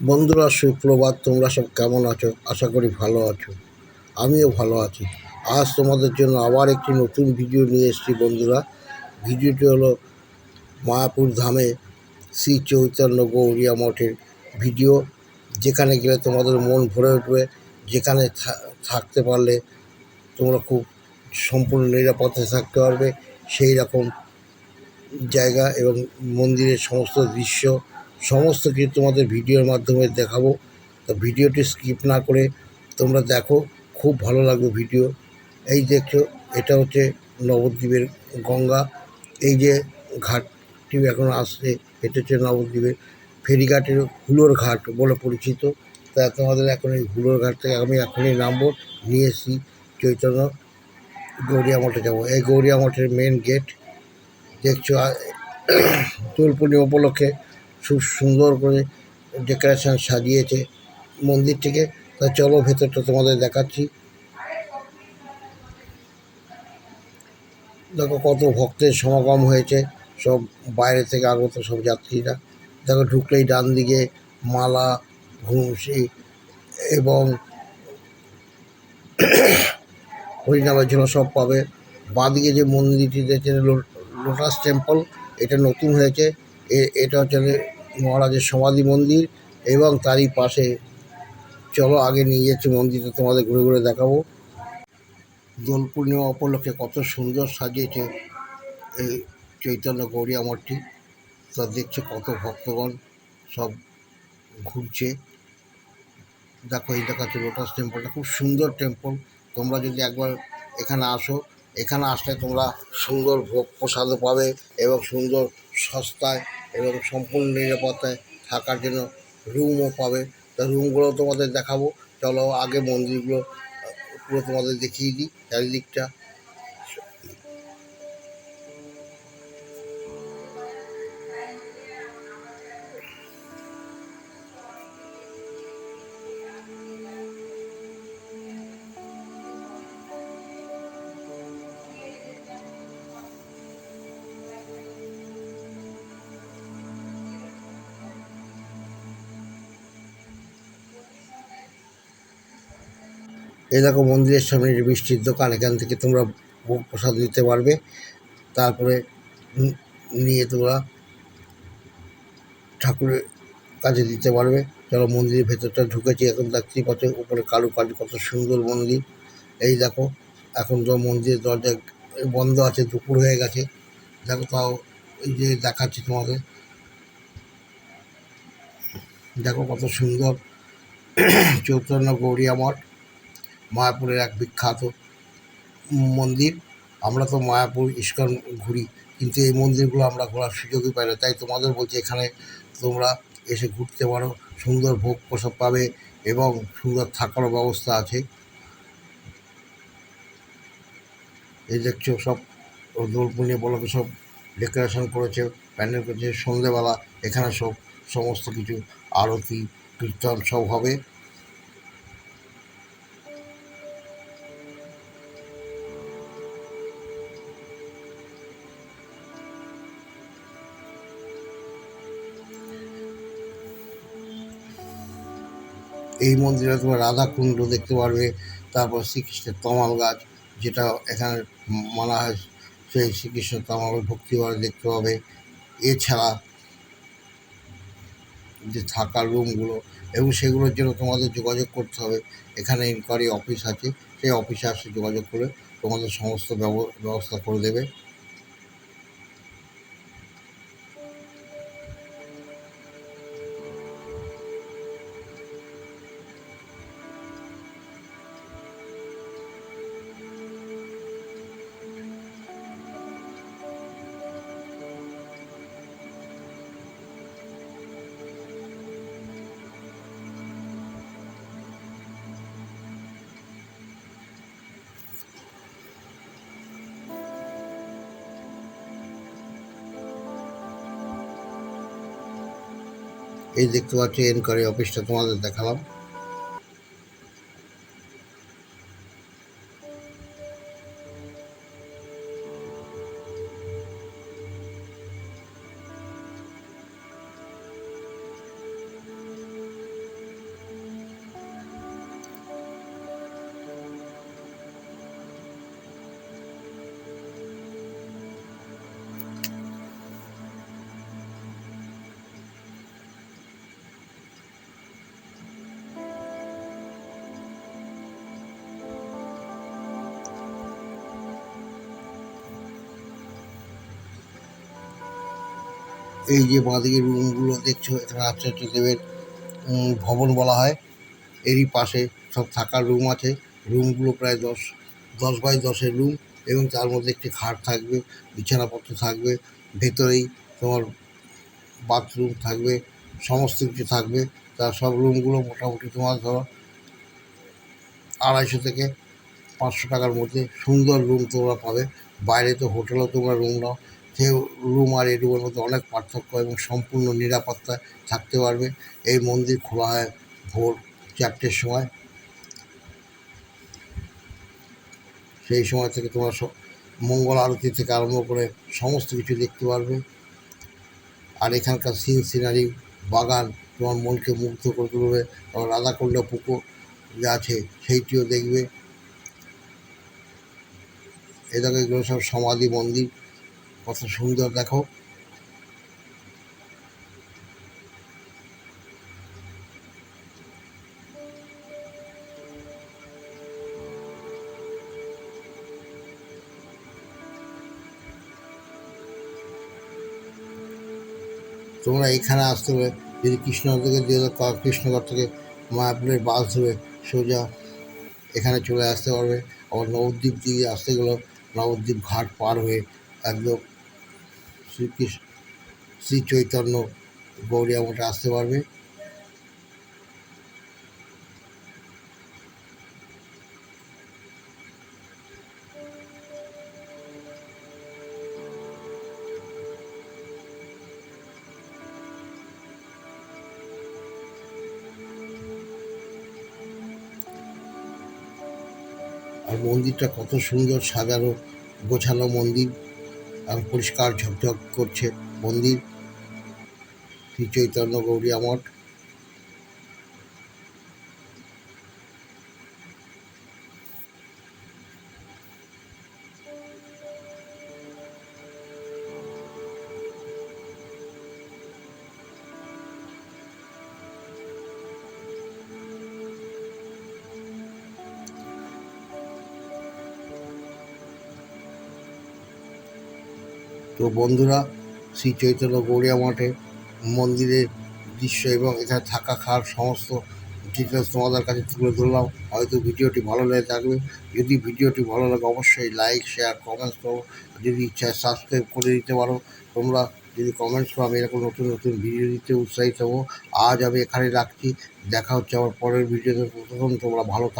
বন্ধুরা, সুপ্রভাত। তোমরা সব কেমন আছো? আশা করি ভালো আছো। আমিও ভালো আছি। আজ তোমাদের জন্য আবার একটি নতুন ভিডিও নিয়ে এসেছি বন্ধুরা। ভিডিওটি হলো মায়াপুর ধামে শ্রী চৈতন্য গৌরিয়া মঠের ভিডিও যেখানে গেলে তোমাদের মন ভরে উঠবে। যেখানে থাকতে পারলে তোমরা খুব সম্পূর্ণ নিরাপদে থাকতে পারবে। সেই রকম জায়গা এবং মন্দিরের সমস্ত দৃশ্য সমস্ত কিছু তোমাদের ভিডিওর মাধ্যমে দেখাবো। তো ভিডিওটি স্কিপ না করে তোমরা দেখো, খুব ভালো লাগবে ভিডিও এই দেখছ, এটা হচ্ছে নবদ্বীপের গঙ্গা। এই যে ঘাটটি এখন আসছে, এটা হচ্ছে নবদ্বীপের ফেরিঘাটের হুলোর ঘাট বলে পরিচিত। তা তোমাদের এখন এই হুলোর ঘাট থেকে আমি এখনই নামবো, নিয়ে এসি চৈতন্য গৌরিয়া মঠে যাব। এই গৌরিয়া মঠের মেন গেট দেখছ দোল পূর্ণিমা উপলক্ষে খুব সুন্দর করে ডেকোরেশন সাজিয়েছে মন্দিরটিকে তা চলো ভেতরটা তোমাদের দেখাচ্ছি। দেখো কত ভক্তের সমাগম হয়েছে, সব বাইরে থেকে আগত সব যাত্রীরা। দেখো ঢুকলেই ডান দিকে মালা, ঘুমসি এবং হরিনামের জন্য সব পাবে। বাঁদিকে যে মন্দিরটি দেখছে লোটাস টেম্পল, এটা নতুন হয়েছে। এটা হচ্ছে মহারাজের সমাধি মন্দির এবং তারই পাশে, চলো আগে নিয়ে যাচ্ছি মন্দিরটা, তোমাদের ঘুরে ঘুরে দেখাবো। দোল পূর্ণিমা উপলক্ষে কত সুন্দর সাজিয়েছে এই চৈতন্য গৌরিয়া মঠটি তা দেখছে কত ভক্তগণ, সব ঘুরছে। দেখো, এই দেখাচ্ছে লোটাস টেম্পলটা খুব সুন্দর টেম্পল তোমরা যদি একবার এখানে আসো, এখানে আসলে তোমরা সুন্দর ভোগ প্রসাদও পাবে এবং সুন্দর সস্তায় এবং সম্পূর্ণ নিরাপত্তায় থাকার জন্য রুমও পাবে। তা রুমগুলো তোমাদের দেখাবো। চলো আগে মন্দিরগুলো পুরো তোমাদের দেখিয়ে দিই। চারিদিকটা এই দেখো মন্দিরের সামনে মিষ্টির দোকান, এখান থেকে তোমরা ভোগ প্রসাদ নিতে পারবে। তারপরে নিয়ে তোমরা ঠাকুরের কাছে দিতে পারবে। চলো মন্দিরের ভেতরটা ঢুকেছি, এখন দেখতেই পাচ্ছ উপরে কারু কাজ কত সুন্দর মন্দির। এই দেখো, এখন তো মন্দিরের দরজা বন্ধ আছে, দুপুর হয়ে গেছে। দেখো তাও এই যে দেখাচ্ছি তোমাদের। দেখো কত সুন্দর। চৈতন্য গৌরিয়া মঠ মায়াপুরের এক বিখ্যাত মন্দির। আমরা তো মায়াপুর ইস্কন ঘুরি, কিন্তু এই মন্দিরগুলো আমরা ঘোরার সুযোগই পাই না। তাই তোমাদের বলছি, এখানে তোমরা এসে ঘুরতে পারো, সুন্দর ভোগ প্রসাদ পাবে এবং সুন্দর থাকারও ব্যবস্থা আছে। এই দেখছ সব, দোল পূর্ণিমা বলকে সব ডেকোরেশন করেছে, প্যান্ডেল করেছে, সন্ধেবেলা এখানে সব সমস্ত কিছু, আরতি, কীর্তন সব হবে। এই মন্দিরে তোমরা রাধাকুণ্ড দেখতে পারবে, তারপর শ্রীকৃষ্ণের তমাল গাছ, যেটা এখানে মানা হয় সেই শ্রীকৃষ্ণ তমাল ভক্তিভাবে দেখতে পাবে। এছাড়া যে থাকার রুমগুলো এবং সেগুলোর জন্য তোমাদের যোগাযোগ করতে হবে। এখানে ইনকোয়ারি অফিস আছে, সেই অফিসে আসে যোগাযোগ করে তোমাদের সমস্ত ব্যব- ব্যবস্থা করে দেবে। এই দেখতে পাচ্ছি এনকোয়ারি অফিসটা তোমাদের দেখালাম। এই যে বাঁদিকে রুমগুলো দেখছ, এখানে আচার্য দেবের ভবন বলা হয়। এরই পাশে সব থাকার রুম আছে। রুমগুলো প্রায় দশ দশ বাই দশের রুম এবং তার মধ্যে একটি খাট থাকবে, বিছানাপত্র থাকবে, ভেতরেই তোমার বাথরুম থাকবে, সমস্ত কিছু থাকবে। তার সব রুমগুলো মোটামুটি তোমার ধরো আড়াইশো থেকে পাঁচশো টাকার মধ্যে। সুন্দর রুম তোমরা পাবে। বাইরে তো হোটেলেও তোমরা রুম নাও। সে রুম আর এই রুমের মধ্যে অনেক পার্থক্য এবং সম্পূর্ণ নিরাপত্তা থাকতে পারবে। এই মন্দির খোলা হয় ভোর চারটের সময়। সেই সময় থেকে তোমরা মঙ্গল আরতি থেকে আরম্ভ করে সমস্ত কিছু দেখতে পারবে। আর এখানকার সিন সিনারি, বাগান, তোমার মনকে মুগ্ধ করে তুলবে। আবার রাধাকুণ্ড পুকুর যা আছে সেইটিও দেখবে। এ দেখো, এগুলো সব সমাধি মন্দির। কত সুন্দর দেখো। তোমরা এখানে আসতে হবে, যদি কৃষ্ণনগর থেকে দিয়ে দাও থেকে মায়াপুরের বাস ধরে সোজা এখানে চলে আসতে পারবে। আবার নবদ্বীপ দিকে আসতে গেলে নবদ্বীপ ঘাট পার হয়ে একদম শ্রীকৃষ্ণ শ্রী চৈতন্য গৌরিয়া মঠে আসতে পারবে। আর মন্দিরটা কত সুন্দর সাজানো গোছানো মন্দির। আর পরিষ্কার ঝকঝক করছে মন্দির। শ্রী চৈতন্য গৌরিয়া মঠ তো বন্ধুরা, শ্রী চৈতন্য গৌরিয়া মঠে মন্দিরের দৃশ্য এবং এখানে থাকা খাওয়ার সমস্ত ডিটেলস তোমাদের কাছে তুলে ধরলাম। হয়তো ভিডিওটি ভালো লেগে থাকবে। যদি ভিডিওটি ভালো লাগে, অবশ্যই লাইক শেয়ার কমেন্টস করো। যদি ইচ্ছা সাবস্ক্রাইব করে দিতে পারো, তোমরা যদি কমেন্টস করো আমি এরকম নতুন নতুন ভিডিও দিতে উৎসাহিত হব। আজ আমি এখানে রাখছি। দেখা হচ্ছে আমার পরের ভিডিওতে তোমরা ভালো থাকো।